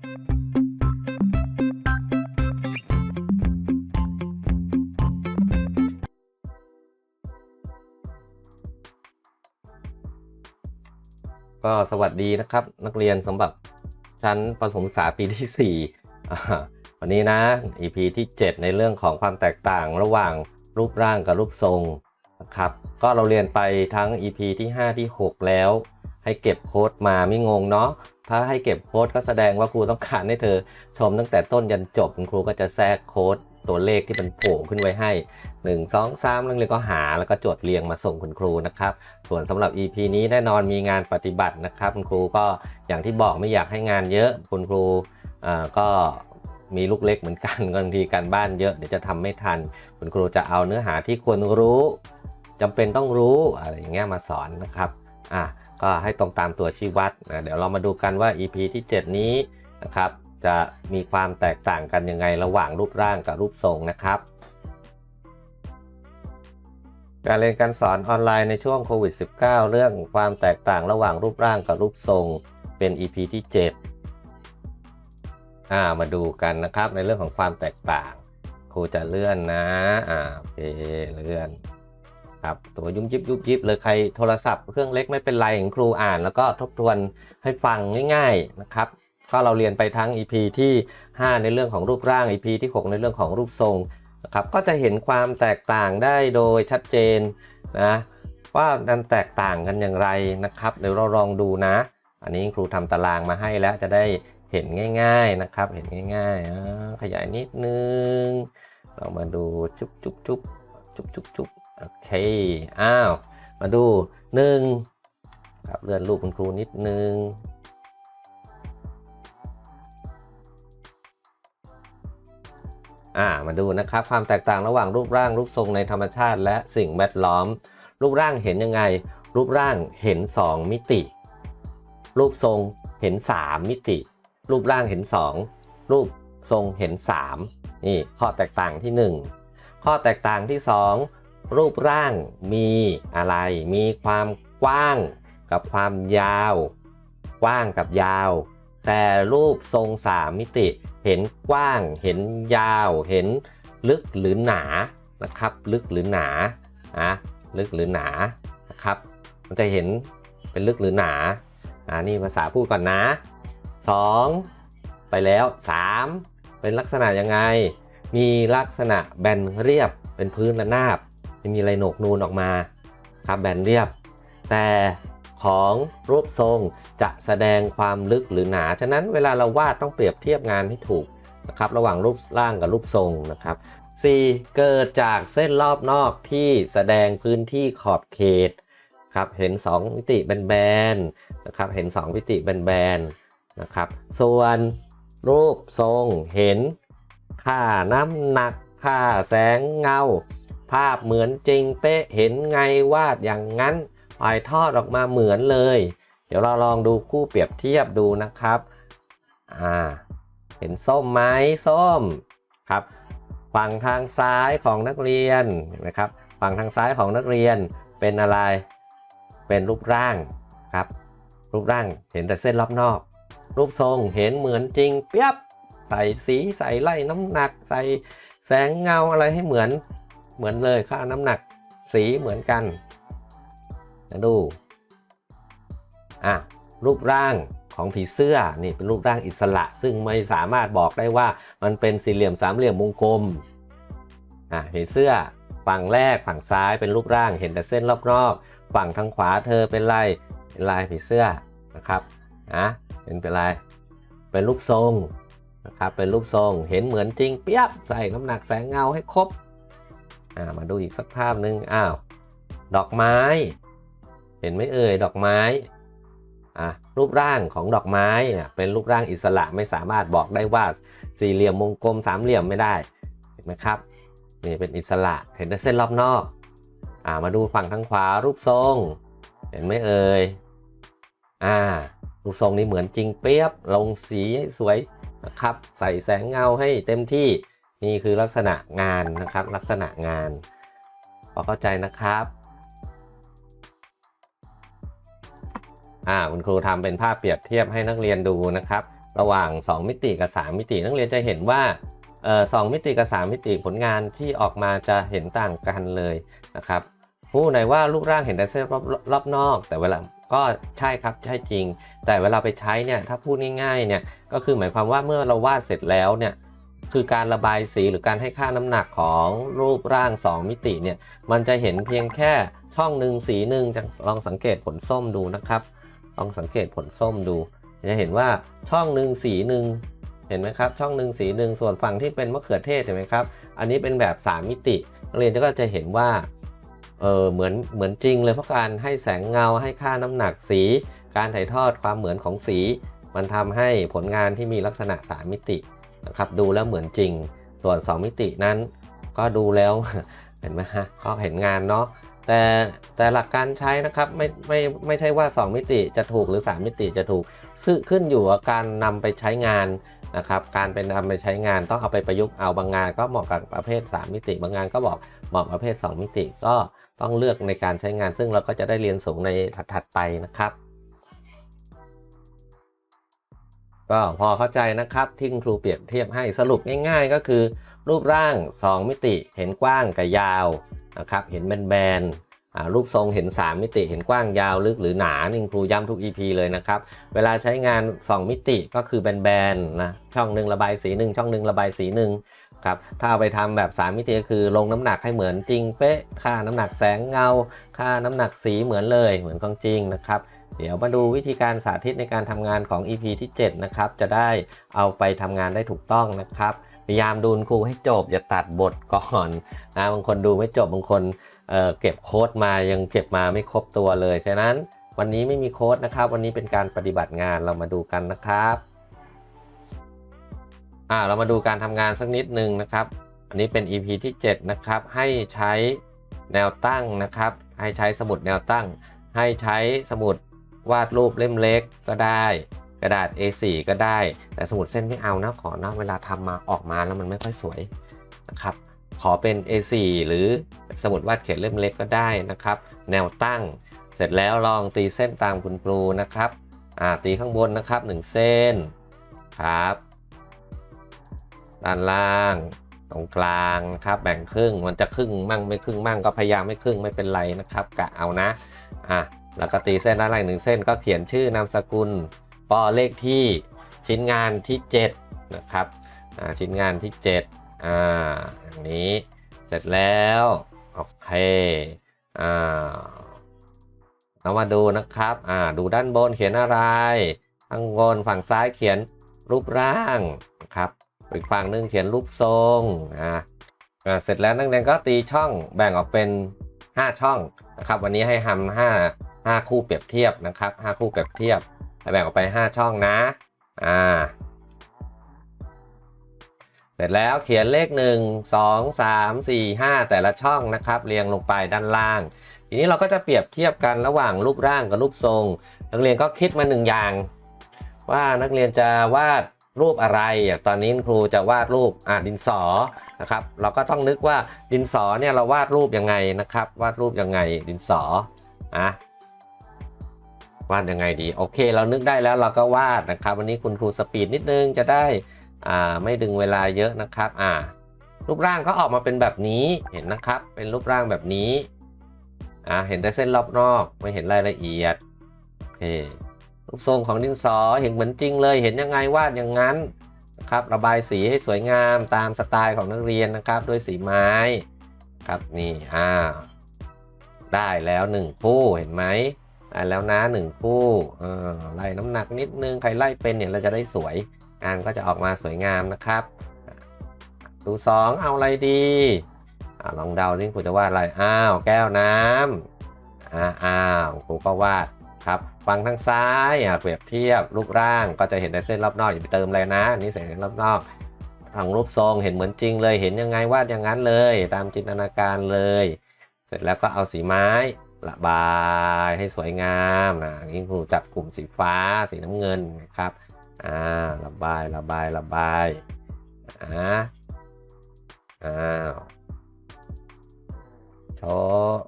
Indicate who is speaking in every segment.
Speaker 1: ก็สวัสดีนะครับ นักเรียนสำหรับชั้นประถมศึกษาปีที่4อ่วันนี้นะ EP ที่ 7 ในเรื่องของความแตกต่างระหว่างรูปร่างกับรูปทรงนะครับก็เราเรียนไปทั้ง EP ที่ 5 ที่ 6 แล้ว ให้เก็บโค้ดมาไม่งงเนาะ ถ้าให้เก็บโค้ดก็แสดงว่าครูต้องการให้เธอชมตั้งแต่ต้นยันจบคุณครูก็จะแทรกโค้ดตัวเลขที่มันโผล่ขึ้นไว้ให้ 1 2 3นักเรียก็หาแล้วก็จดเรียงมาส่งคุณครูนะครับ ส่วนสำหรับ EP นี้แน่นอนมีงานปฏิบัตินะครับ คุณครูก็อย่างที่บอกไม่อยากให้งานเยอะคุณครูก็มีลูกเล็กเหมือนกันบางทีการบ้านเยอะเดี๋ยวจะทำไม่ทัน คุณครูจะเอาเนื้อหาที่ควรรู้จำเป็นต้องรู้อะไรอย่างเงี้ยมาสอนนะครับ อะก็ให้ตรงตามตัวชี้วัดนะเดี๋ยวเรามาดูกันว่า EP ที่ 7 นี้นะครับจะมีความแตกต่างกันยังไงระหว่างรูปร่างกับรูปทรงนะครับ การเรียนการสอนออนไลน์ในช่วงโควิด -19 เรื่องความแตกต่างระหว่างรูปร่างกับรูปทรงเป็น EP ที่ 7 อ่ามาดูกันนะครับในเรื่องของความแตกต่าง ครูจะเลื่อนนะ อ่าโอเคเลื่อน ครับตัวยุบยิบยุบยิบเลยใครโทรศัพท์เครื่องเล็กไม่เป็นไรของครูอ่าน แล้วก็ทบทวนให้ฟังง่าย ๆนะครับก็เราเรียนไปทั้ง EP ที่ 5 ในเรื่องของรูปร่าง EP ที่ 6 ในเรื่องของรูปทรงนะครับก็จะเห็นความแตกต่างได้โดยชัดเจนนะว่ามันแตกต่างกันอย่างไรนะครับ เดี๋ยวเราลองดูนะ อันนี้ครูทำตารางมาให้แล้วจะได้เห็นง่าย ๆนะครับ เห็นง่ายๆขยายนิดนึง เรามาดูจุ๊บจุ๊บจุ๊บจุ๊บจุ๊บจุ๊บ โอเค อ้าว มาดูหนึ่งครับเลื่อนรูปคุณครูนิดนึงอ่ามาดูนะครับความแตกต่างระหว่างรูปร่างรูปทรงในธรรมชาติ และสิ่งแวดล้อม รูปร่างเห็นยังไง รูปร่างเห็น 2 มิติ รูปทรงเห็น 3 มิติ รูปร่างเห็น 2 รูปทรงเห็น 3 นี่ข้อแตกต่างที่ 1 ข้อแตกต่างที่ 2 รูปร่างมีอะไร มีความกว้างกับความยาว กว้างกับยาว แต่รูปทรง3มิติ เห็นกว้าง เห็นยาว เห็นลึกหรือหนานะครับ ลึกหรือหนานะลึกหรือหนานะครับ มันจะเห็นเป็นลึกหรือหนาอ่านี่ภาษาพูดก่อนนะ 2 ไปแล้ว 3 เป็นลักษณะยังไง มีลักษณะแบนเรียบเป็นพื้นระนาบ ไม่มีอะไรโหนกนูนออกมาครับแบนเรียบ แต่ของรูปทรงจะแสดงความลึกหรือหนา ฉะนั้นเวลาเราวาดต้องเปรียบเทียบงานให้ถูกนะครับระหว่างรูปร่างกับรูปทรงนะครับ 4. เกิดจากเส้นรอบนอกที่แสดงพื้นที่ขอบเขตครับเห็น 2 มิติแบนๆนะครับเห็น 2 มิติแบนๆนะครับส่วนรูปทรงเห็นค่าน้ำหนักค่าแสงเงา ภาพเหมือนจริงเป๊ะเห็นไงวาดอย่างนั้นถ่ายทอดออกมาเหมือนเลย เดี๋ยวเราลองดูคู่เปรียบเทียบดูนะครับอ่าเห็นส้มไหมส้มครับฝั่งทางซ้ายของนักเรียนนะครับฝั่งทางซ้ายของนักเรียนเป็นอะไรเป็นรูปร่างครับ รูปร่างเห็นแต่เส้นรอบนอก รูปทรงเห็นเหมือนจริงเปียบใส่สีใส่ไล่น้ำหนัก ใส่แสงเงาอะไรให้เหมือน เหมือนเลยค่าน้ำหนักสีเหมือนกันนะดูอะรูปร่างของผีเสื้อนี่เป็นรูปร่างอิสระ ซึ่งไม่สามารถบอกได้ว่ามันเป็นสี่เหลี่ยมสามเหลี่ยมวงกลมอะผีเสื้อฝั่งแรกฝั่งซ้ายเป็นรูปร่างเห็นแต่เส้นรอบนอกฝั่งทางขวาเธอเป็นลายเป็นลายผีเสื้อนะครับอะเป็นเป็นลายเป็นรูปทรงนะครับเป็นรูปทรงเห็นเหมือนจริงเปียบใส่น้ำหนักแสงเงาให้ครบ อ่ามาดูอีกสักภาพหนึ่งอ้าวดอกไม้ เห็นไหมเอ่ยดอกไม้อะรูปร่างของดอกไม้อะเป็นรูปร่างอิสระไม่สามารถบอกได้ว่าสี่เหลี่ยมวงกลมสามเหลี่ยมไม่ได้เห็นไหมครับนี่เป็นอิสระเห็นแต่เส้นรอบนอกอ่ามาดูฝั่งทางขวารูปทรง เห็นไหมเอ่ยอ่ารูปทรงนี้เหมือนจริงเปียบลงสีให้สวยนะครับ ใส่แสงเงาให้เต็มที่ นี่คือลักษณะงานนะครับ ลักษณะงานพอเข้าใจนะครับอ่าคุณครูทำเป็นภาพเปรียบเทียบให้นักเรียนดูนะครับ ระหว่าง 2 มิติกับ 3 มิติ นักเรียนจะเห็นว่าเอ่อสองมิติกับ3มิติผลงานที่ออกมาจะเห็นต่างกันเลยนะครับผู้ไหนว่ารูปร่างเห็นแต่เส้นรอบรอบนอก แต่เวลาก็ใช่ครับใช่จริง แต่เวลาไปใช้เนี่ยถ้าพูดง่ายๆเนี่ยก็คือหมายความว่าเมื่อเราวาดเสร็จแล้วเนี่ย คือการระบายสีหรือการให้ค่าน้ำหนักของรูปร่าง 2 มิติเนี่ย มันจะเห็นเพียงแค่ช่องหนึ่งสีหนึ่งลองสังเกตผลส้มดูนะครับ ลองสังเกตผลส้มดู จะเห็นว่าช่องหนึ่งสีหนึ่งเห็นไหมครับ ช่องหนึ่งสีหนึ่งส่วนฝั่งที่เป็นมะเขือเทศเห็นไหมครับ อันนี้เป็นแบบ 3 มิตินักเรียนก็จะเห็นว่าเออเหมือนเหมือนจริงเลยเพราะการให้แสงเงาให้ค่าน้ำหนักสี การถ่ายทอดความเหมือนของสี มันทำให้ผลงานที่มีลักษณะ 3 มิติ นะครับดูแล้วเหมือนจริง ส่วน 2 มิตินั้น ก็ดูแล้วเห็นไหมฮะก็เห็นงานเนาะแต่แต่หลักการใช้นะครับไม่ไม่ไม่ใช่ว่า 2 มิติจะถูกหรือ 3 มิติจะถูกซึ่งขึ้นอยู่กับการนำไปใช้งานนะครับการเป็นนำไปใช้งานต้องเอาไปประยุกต์เอาบางงาน ก็เหมาะกับประเภท 3 มิติ บางงานก็บอกเหมาะประเภท 2 มิติก็ต้องเลือกในการใช้งาน ซึ่งเราก็จะได้เรียนสูงในถัดๆไปนะครับ ก็พอเข้าใจนะครับที่คุณครูเปรียบเทียบให้สรุปง่าย ๆ ก็คือ รูปร่าง 2 มิติเห็นกว้างกับยาวนะครับเห็นแบนๆรูปทรงเห็น 3 มิติเห็นกว้างยาวลึกหรือหนานี่คุณครูย้ำทุก EP เลยนะครับเวลาใช้งาน 2 มิติก็คือแบนๆนะช่องหนึ่งระบายสีหนึ่งช่องหนึ่งระบายสีหนึ่งครับถ้าเอาไปทำแบบ 3 มิติก็คือลงน้ำหนักให้เหมือนจริงเป๊ะค่าน้ำหนักแสงเงา ค่าน้ำหนักสีเหมือนเลยเหมือนของจริงนะครับ เดี๋ยวมาดูวิธีการสาธิตในการทำงานของ EP ที่ 7 นะครับ จะได้เอาไปทำงานได้ถูกต้องนะครับ พยายามดูครูให้จบ อย่าตัดบทก่อนนะบางคนดูไม่จบบางคนเเก็บโค้ดมายังเก็บมาไม่ครบตัวเลย ฉะนั้นวันนี้ไม่มีโค้ดนะครับ วันนี้เป็นการปฏิบัติงานเรามาดูกันนะครับอ่าเรามาดูการทำงานสักนิดหนึ่งนะครับ อันนี้เป็น EP ที่ 7 นะครับ ให้ใช้แนวตั้งนะครับ ให้ใช้สมุดแนวตั้ง ให้ใช้สมุด วาดรูปเล่มเล็กก็ได้ กระดาษ A4 ก็ได้ แต่สมุดเส้นไม่เอานะขอนะเวลาทำมาออกมาแล้วมันไม่ค่อยสวยนะครับขอเป็น A4 หรือสมุดวาดเขียนเล่มเล็กก็ได้นะครับ แนวตั้งเสร็จแล้วลองตีเส้นตามคุณครูนะครับตีข้างบนนะครับ 1 เส้นครับด้านล่าง ตรงกลางนะครับแบ่งครึ่งมันจะครึ่งมั่งไม่ครึ่งมั่งก็พยายามไม่ครึ่งไม่เป็นไรนะครับกะเอานะอะ แล้วก็ตีเส้นด้านล่างหนึ่งเส้นก็เขียนชื่อนามสกุลปอเลขที่ชิ้นงานที่ 7 นะครับชิ้นงานที่ 7อ่าอย่างนี้เสร็จแล้ว โอเคอ่าเรามาดูนะครับอ่าดูด้านบนเขียนอะไรข้างบนฝั่งซ้ายเขียนรูปร่างนะครับอีกฝั่งหนึงเขียนรูปทรงอ่าอ่าเสร็จแล้วนักเรียนก็ตีช่องแบ่งออกเป็น 5 ช่องนะครับ วันนี้ให้ทำห้าห้าคู่เปรียบเทียบนะครับห้าคู่เปรียบเทียบแบ่งออกไป 5 ช่องนะอ่าเสร็จแล้วเขียนเลข 1 2 3 4 5 แต่ละช่องนะครับ เรียงลงไปด้านล่าง ทีนี้เราก็จะเปรียบเทียบกันระหว่างรูปร่างกับรูปทรง นักเรียนก็คิดมาหนึ่งอย่าง ว่านักเรียนจะวาดรูปอะไรอย่างตอนนี้ครูจะวาดรูปอ่าดินสอนะครับ เราก็ต้องนึกว่าดินสอเนี่ยเราวาดรูปยังไงนะครับ วาดรูปยังไงดินสออะ วาดยังไงดี โอเค เรานึกได้แล้วเราก็วาดนะครับ วันนี้คุณครูสปีดนิดนึงจะได้อ่าไม่ดึงเวลาเยอะนะครับอ่ารูปร่างก็ออกมาเป็นแบบนี้เห็นนะครับ เป็นรูปร่างแบบนี้อ่าเห็นแต่เส้นรอบนอกไม่เห็นรายละเอียดโอเครูปทรงของดินสอเห็นเหมือนจริงเลย เห็นยังไงวาดอย่างนั้นนะครับระบายสีให้สวยงามตามสไตล์ของนักเรียนนะครับ ด้วยสีไม้ครับนี่อ่าได้แล้วหนึ่งคู่เห็นไหม ได้แล้วนะหนึ่งคู่ไล่น้ำหนักนิดนึง ใครไล่เป็นเนี่ยเราจะได้สวย งานก็จะออกมาสวยงามนะครับ ดูสองเอาอะไรดีอ่าลองเดาดิครูจะวาดอะไร อ้าว แก้วน้ำอ่าอ้าวครูก็วาดครับฝั่งทางซ้ายเปรียบเทียบรูปร่างก็จะเห็นแต่เส้นรอบนอกอย่าไปเติมอะไรนะอันนี่เส้นรอบนอกทางรูปทรงเห็นเหมือนจริงเลยเห็นยังไงวาดอย่างนั้นเลย ตามจินตนาการเลย เสร็จแล้วก็เอาสีไม้ ระบายให้สวยงามนะนี่ครูจับกลุ่มสีฟ้าสีน้ำเงินนะครับอ่าระบายระบายระบายอ่าอ้าวโชว์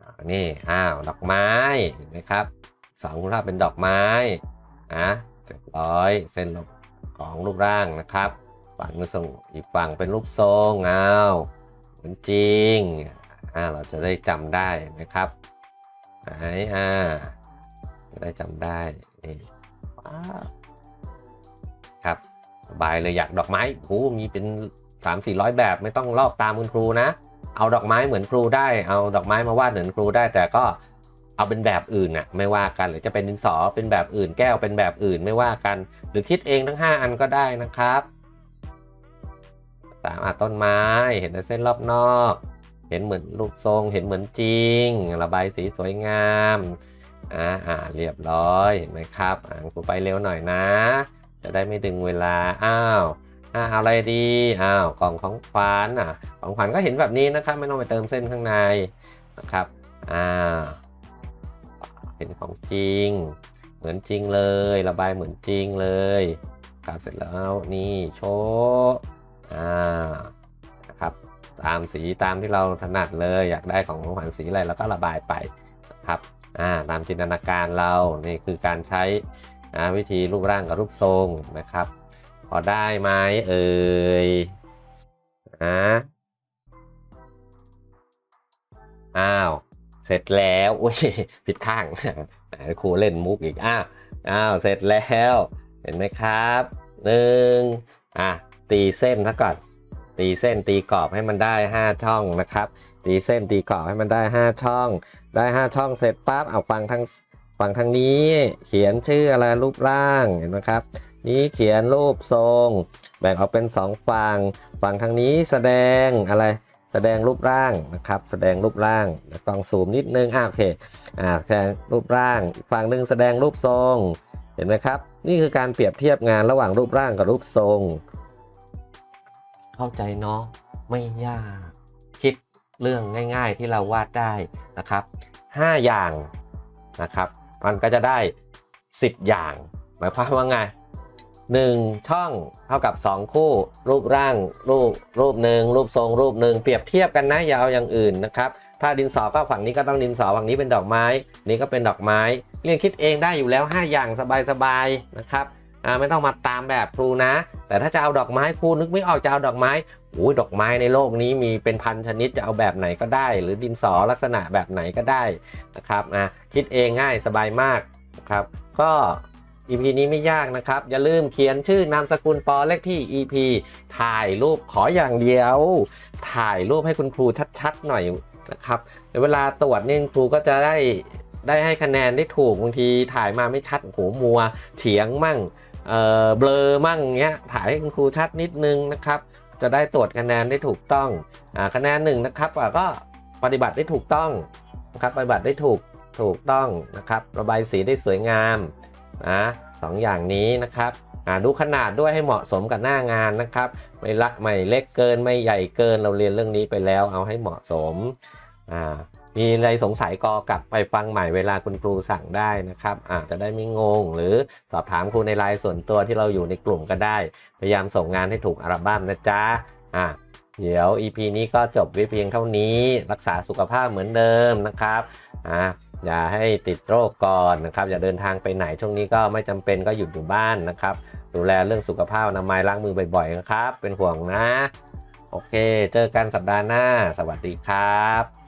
Speaker 1: อ่านี่อ้าวดอกไม้เห็นไหมครับสองรูปร่างเป็นดอกไม้อะเรียบร้อยเส้นของรูปร่างนะครับฝั่งหนึงส่งอีกฝั่งเป็นรูปทรงอ้าว มือนจริงอ่าเราจะได้จำได้นะครับไหนอ่าได้จำได้นี่ว้าวครับสบายเลยอยากดอกไม้โอ้มีเป็น3 4 0 0แบบไม่ต้องลอกตามคุณครูนะ เอาดอกไม้เหมือนครูได้ เอาดอกไม้มาวาดเหมือนครูได้ แต่ก็เอาเป็นแบบอื่นน่ะไม่ว่ากันหรือจะเป็นดินสอเป็นแบบอื่นแก้วเป็นแบบอื่นไม่ว่ากัน หรือคิดเองทั้ง 5 อันก็ได้นะครับ สามอะต้นไม้ เห็นเส้นรอบนอก เห็นเหมือนรูปทรง เห็นเหมือนจริง ระบายสีสวยงามอ่าอ่าเรียบร้อย เห็นไหมครับ อ่านครูไปเร็วหน่อยนะ จะได้ไม่ดึงเวลา อ้าวอ่าอะไรดี อ้าว กล่องของขวัญอะของขวัญก็เห็นแบบนี้นะครับ ไม่ต้องไปเติมเส้นข้างในนะครับ อ่า เห็นของจริง เหมือนจริงเลย ระบายเหมือนจริงเลยครับเสร็จแล้วนี่โชว์ อ่านะครับตามสีตามที่เราถนัดเลยอยากได้ของของขวัญสีอะไรเราก็ระบายไปนะครับอ่าตามจินตนาการเรานี่คือการใช้อ่าวิธีรูปร่างกับรูปทรงนะครับ พอได้ไหมเอ่ยอ่าอ้าว เสร็จแล้วอุ้ยผิดข้างไหนครูเล่นมุกอีกอ้าวอ้าวเสร็จแล้ว เห็นไหมครับหนึ่งอะ ตีเส้นซะก่อนตีเส้นตีกรอบให้มันได้ 5 ช่องนะครับ ตีเส้นตีกรอบให้มันได้ 5 ช่อง ได้ 5 ช่องเสร็จปั๊บเอาฟังทางฝั่งทางนี้เขียนชื่ออะไรรูปร่างเห็นไหมครับ นี้เขียนรูปทรง แบ่งออกเป็น 2 ฝั่งฝั่งทางนี้แสดงอะไรแสดงรูปร่างนะครับ แสดงรูปร่างกล้องซูมนิดนึงอ่าโอเคอ่าแสดงรูปร่างฝั่งหนึ่งแสดงรูปทรงเห็นไหมครับ นี่คือการเปรียบเทียบงานระหว่างรูปร่างกับรูปทรง เข้าใจเนาะไม่ยาก คิดเรื่องง่าย ๆที่เราวาดได้นะครับ 5 อย่างนะครับ มันก็จะได้ 10 อย่าง หมายความว่าไง 1 ช่องเท่ากับ 2 คู่ รูปร่าง รูปรูปหนึ่งรูปทรง รูปหนึ่งเปรียบเทียบกันนะอย่าเอาอย่างอื่นนะครับถ้าดินสอก็ฝั่งนี้ก็ต้องดินสอฝั่งนี้เป็นดอกไม้ นี่ก็เป็นดอกไม้ เรียนคิดเองได้อยู่แล้ว 5 อย่างสบายๆนะครับ ไม่ต้องมาตามแบบครูนะ แต่ถ้าจะเอาดอกไม้ครูนึกไม่ออกจะเอาดอกไม้โอ้ยดอกไม้ในโลกนี้มีเป็นพันชนิดจะเอาแบบไหนก็ได้ หรือดินสอลักษณะแบบไหนก็ได้นะครับอะคิดเองง่ายสบายมากนะครับก็ EP นี้ไม่ยากนะครับ อย่าลืมเขียนชื่อนามสกุลปอเลขที่ EP ถ่ายรูปขออย่างเดียว ถ่ายรูปให้คุณครูชัดๆหน่อยนะครับเวลาตรวจนี่คุณครูก็จะได้ได้ให้คะแนนได้ถูกบางทีถ่ายมาไม่ชัดโหมัวเฉียงมั่ง เออเบลอมั่งเงี้ยถ่ายให้คุณครูชัดนิดนึงนะครับ จะได้ตรวจคะแนนได้ถูกต้องอคะแนนหนึ่งนะครับอะก็ปฏิบัติได้ถูกต้องนะครับปฏิบัติได้ถูกถูกต้องนะครับระบายสีได้สวยงามนะสองอย่างนี้นะครับดูขนาดด้วยให้เหมาะสมกับหน้างานนะครับ ไม่ละไม่เล็กเกินไม่ใหญ่เกินเราเรียนเรื่องนี้ไปแล้วเอาให้เหมาะสมอ่า มีอะไรสงสัยก็กลับไปฟังใหม่เวลาคุณครูสั่งได้นะครับอาจจะได้ไม่งง หรือสอบถามครูในไลน์ส่วนตัวที่เราอยู่ในกลุ่มก็ได้ พยายามส่งงานให้ถูกอัลบั้มนะจ๊ะอะเดี๋ยว EP นี้ก็จบไว้เพียงเท่านี้รักษาสุขภาพเหมือนเดิมนะครับอะอย่าให้ติดโรคก่อนนะครับ อย่าเดินทางไปไหนช่วงนี้ก็ไม่จำเป็นก็หยุดอยู่บ้านนะครับ ดูแลเรื่องสุขภาพอนามัยล้างมือบ่อยๆนะครับ เป็นห่วงนะ โอเค เจอกันสัปดาห์หน้า สวัสดีครับ